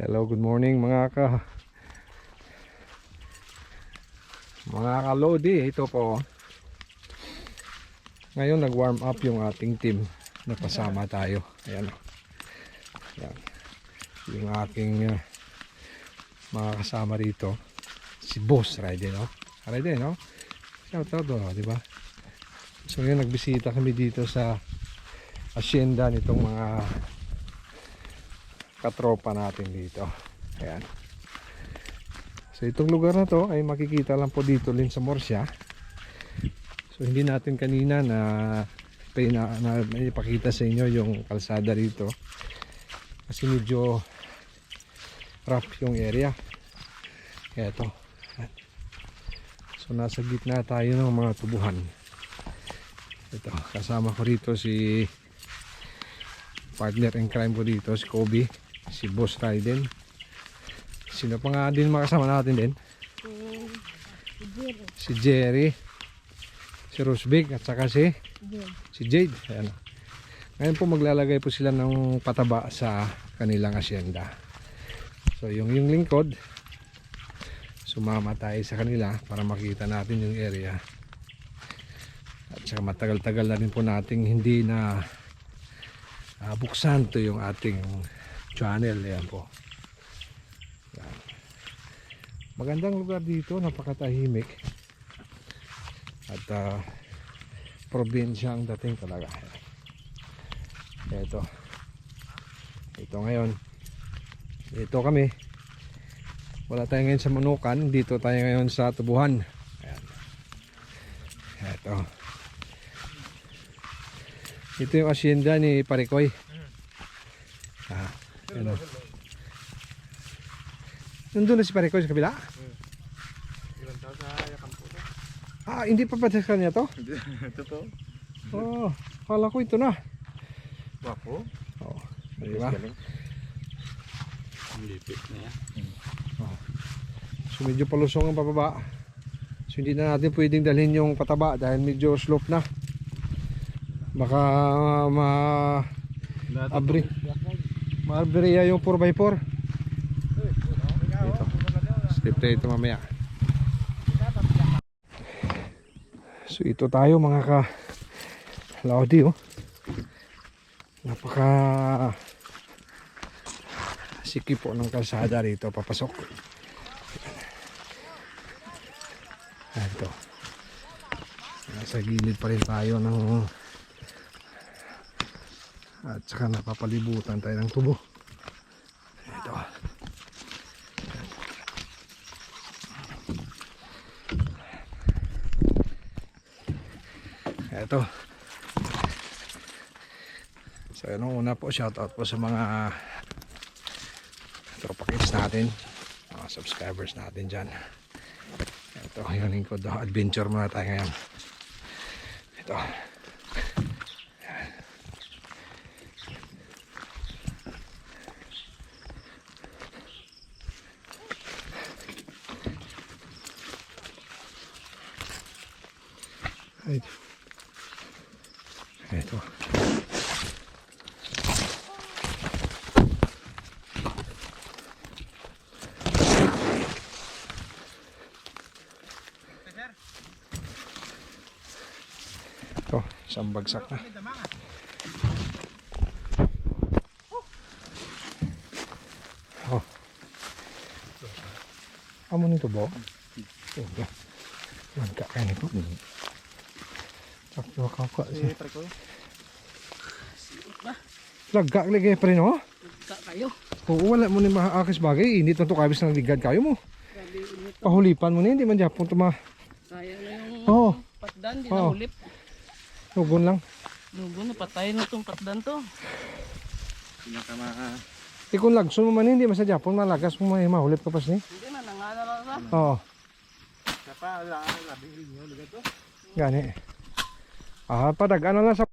Hello, good morning mga ka mga kalodi, ito po ngayon nag-warm up yung ating team napasama tayo ayan o Ayan. yung aking uh, mga kasama rito si Boss Raiden no? Raiden no? shout out no? di ba? so ngayon nagbisita kami dito sa asyenda nitong mga katropa natin dito. Ayan. So itong lugar na to ay makikita lang po dito rin sa Morsya. So hindi natin kanina na na, na ipakita sa inyo yung kalsada rito. Kasi medyo rough yung area. Ayan. So nasa gitna tayo ng mga tubuhan. Ito, kasama ko rito si partner in crime ko dito, si Kobe si Boss Raiden sino pa nga din makasama natin din? Si Jerry. Si Rosbig at saka si si Jade. Ayan. ngayon po maglalagay po sila ng pataba sa kanilang asyenda. So yung yung lingkod sumama tayo sa kanila para makita natin yung area. At saka matagal-tagal na rin po nating hindi na ah, buksan to yung ating channel. Yan po. Yan. magandang lugar dito napakatahimik. At uh, probinsya ang dating talaga. Ito ito ngayon. Dito kami. Wala tayo ngayon sa Manukan. Dito tayo ngayon sa Tubuhan. Ayan. ito ito yung asyenda ni Parikoy ah, ano. Nandun na si Parikoy sa kabila? Ilan taon sa yakang po to? Ah, hindi pa pa sa kanya to? Totoo? Oh, kala ko ito na. Wapo? Oh, di ba? Ang lipit na yan. So medyo palusong ang pababa. So hindi na natin pwedeng dalhin yung pataba dahil medyo slope na. Baka ma abri. Maabreya yung 4x4. Ito. Step tayo ito mamaya. So ito tayo mga ka Laudi oh. Napaka sikip po ng kalsada rito papasok. Ito. Nasa gilid pa rin tayo ng at saka napapalibutan tayo ng tubo. Ito. Ito. So yun ang una po shoutout po sa mga tropa natin mga subscribers natin dyan ito yung lingkod adventure muna tayo ngayon ito Ay. Ito. Ito, isang bagsak na. Oh. Amo nito ba? Oh, ya. Langka ka nito. Sakto ka ka siya. Siyempre ko. Lagka lagi pa rin oh. Ka kayo. Oo, wala mo ni maakis bagay. Init na to kabis ng ligad kayo mo. Grabe init. Pahulipan mo ni, hindi man Japon to ma. Sayang na yung Oo. patdan. Di Oo. na hulip. Lugon lang. Lugo na patay na itong patdan to. Pinakama Ikon lagson mo man hindi man sa Japon malagas mo may mahulip ka pas ni. Hindi na nangana lang sa. Oo, Sa pa, ala, labi rin yun. Ligat to. gani. Ah, padag ano lang sa